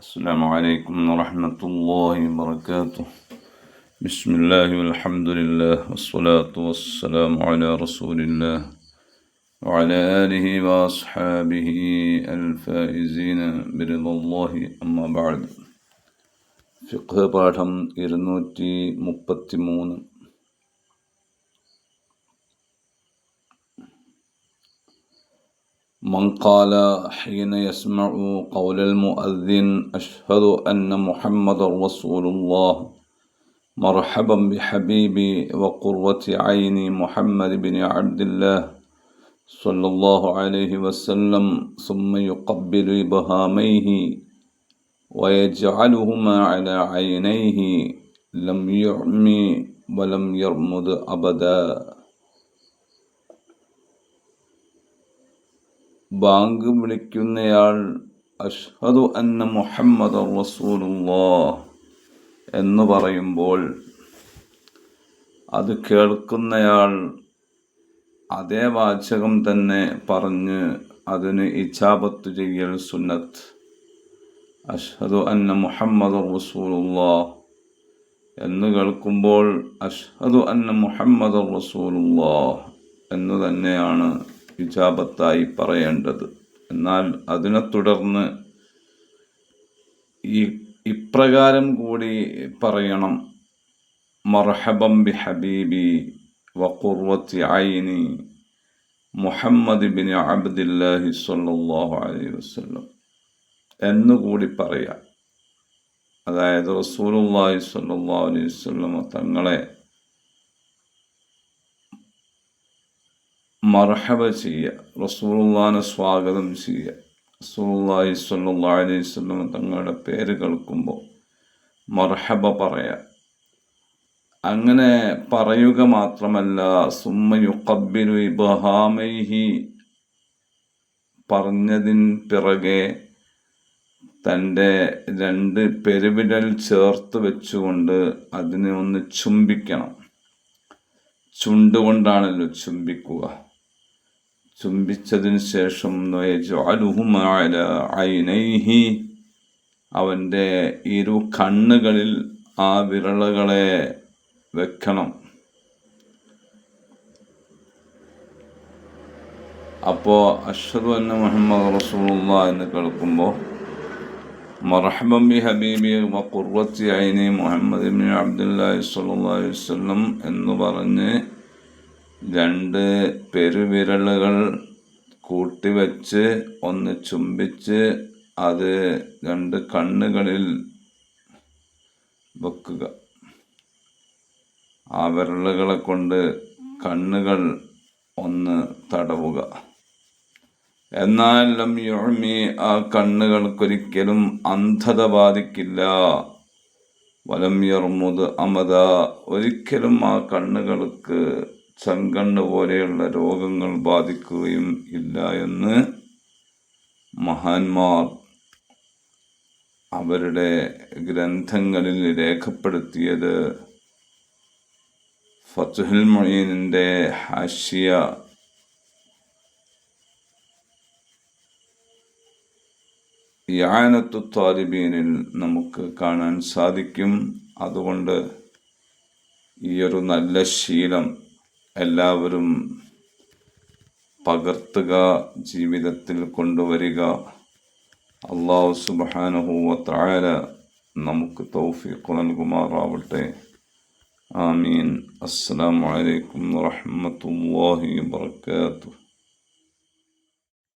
السلام عليكم ورحمة الله وبركاته بسم الله والحمد لله والصلاة والسلام على رسول الله وعلى آله وأصحابه الفائزين برضا الله أما بعد فقه പാഠം ഇരുന്നൂറ്റി മുപ്പത്തി മൂന്ന് من قال حين يسمع قول المؤذن أشهد أن محمد رسول الله. مرحبا بحبيبي وقرة عيني محمد بن عبد الله صلى الله عليه وسلم ثم يقبل إبهاميه ويجعلهما على عينيه لم يعمي ولم يرمد أبدا. ബാങ്ക് വിളിക്കുന്നയാൾ അഷ്ഹദു അന്ന മുഹമ്മദ് റസൂലുള്ളാ എന്ന് പറയുമ്പോൾ അത് കേൾക്കുന്നയാൾ അതേ വാചകം തന്നെ പറഞ്ഞ് അതിന് ഇജാബത്ത് ചെയ്യൽ സുന്നത്ത്. അഷ്ഹദു അന്ന മുഹമ്മദ് റസൂലുള്ളാ എന്ന് കേൾക്കുമ്പോൾ അഷ്ഹദു അന്ന മുഹമ്മദ് റസൂലുള്ളാ എന്ന് തന്നെയാണ് ഇജാബത്തായി പറയേണ്ടത്. എന്നാൽ അതിനെ തുടർന്ന് ഈ ഇപ്രകാരം കൂടി പറയണം. മർഹബം ബി ഹബീബി വക്കുർവത്തി ഐനി മുഹമ്മദ് ബിൻ അബ്ദില്ലാഹി സ്വല്ലല്ലാഹു അലൈഹി വസല്ലം എന്നുകൂടി പറയാം. അതായത് റസൂലുള്ളാഹി സ്വല്ലല്ലാഹു അലൈഹി വസല്ലം തങ്ങളെ മർഹബ ചെയ്യുക. റസൂലുള്ളാനെ സ്വാഗതം ചെയ്യുക. റസൂലുള്ളാഹി സ്വല്ലല്ലാഹു അലൈഹി വസല്ലം തങ്ങളുടെ പേര് കേൾക്കുമ്പോൾ മർഹബ പറയുക. അങ്ങനെ പറയുക മാത്രമല്ല സുമ്മയുക്കബിലു ഇബഹാമൈഹി പറഞ്ഞതിൻ പിറകെ തന്റെ രണ്ട് പെരുവിരൽ ചേർത്ത് വെച്ചുകൊണ്ട് അതിനെ ഒന്ന് ചുംബിക്കണം. ചുണ്ടുകൊണ്ടാണല്ലോ ചുംബിക്കുക. ചുംബിച്ചതിന് ശേഷം അവന്റെ ഇരു കണ്ണുകളിൽ ആ വിരളുകളെ വെക്കണം. അപ്പോൾ അഷദ് അന്ന മുഹമ്മദ് റസൂലുള്ള എന്ന് കേൾക്കുമ്പോൾ മർഹബം ബി ഹബീബി വഖുർവത്തി ഐനി മുഹമ്മദ് ബിൻ അബ്ദുല്ലാഹി അലൈഹി വസല്ലം എന്ന് പറഞ്ഞ് രണ്ട് പെരുവിരലുകൾ കൂട്ടിവച്ച് ഒന്ന് ചുംബിച്ച് അത് രണ്ട് കണ്ണുകളിൽ വെക്കുക. ആ വിരലുകളെ കൊണ്ട് കണ്ണുകൾ ഒന്ന് തടവുക. എന്നാൽ ലം യുഴമി ആ കണ്ണുകൾക്കൊരിക്കലും അന്ധത ബാധിക്കില്ല. വലം യർമുത് അമത ഒരിക്കലും ആ കണ്ണുകൾക്ക് ചങ്കണ്ണ് പോലെയുള്ള രോഗങ്ങൾ ബാധിക്കുകയും ഇല്ല എന്ന് മഹാന്മാർ അവരുടെ ഗ്രന്ഥങ്ങളിൽ രേഖപ്പെടുത്തിയത്. ഫത്തുഹുൽ മൊയ്യനിന്റെ ഹാഷ്യ യാനത്തു താലിബീനിൽ നമുക്ക് കാണാൻ സാധിക്കും. അതുകൊണ്ട് ഈയൊരു നല്ല ശീലം എല്ലാവരും പകർത്തുക ജീവിതത്തിൽ കൊണ്ടുവരിക. അള്ളാഹു സുബാനഹുവ താഴ നമുക്ക് തൗഫീഖ് നൽകുമാറാവട്ടെ. ആമീൻ. അസ്സാം വലൈക്കും വാഹമത്തല്ലാഹി വാത്തു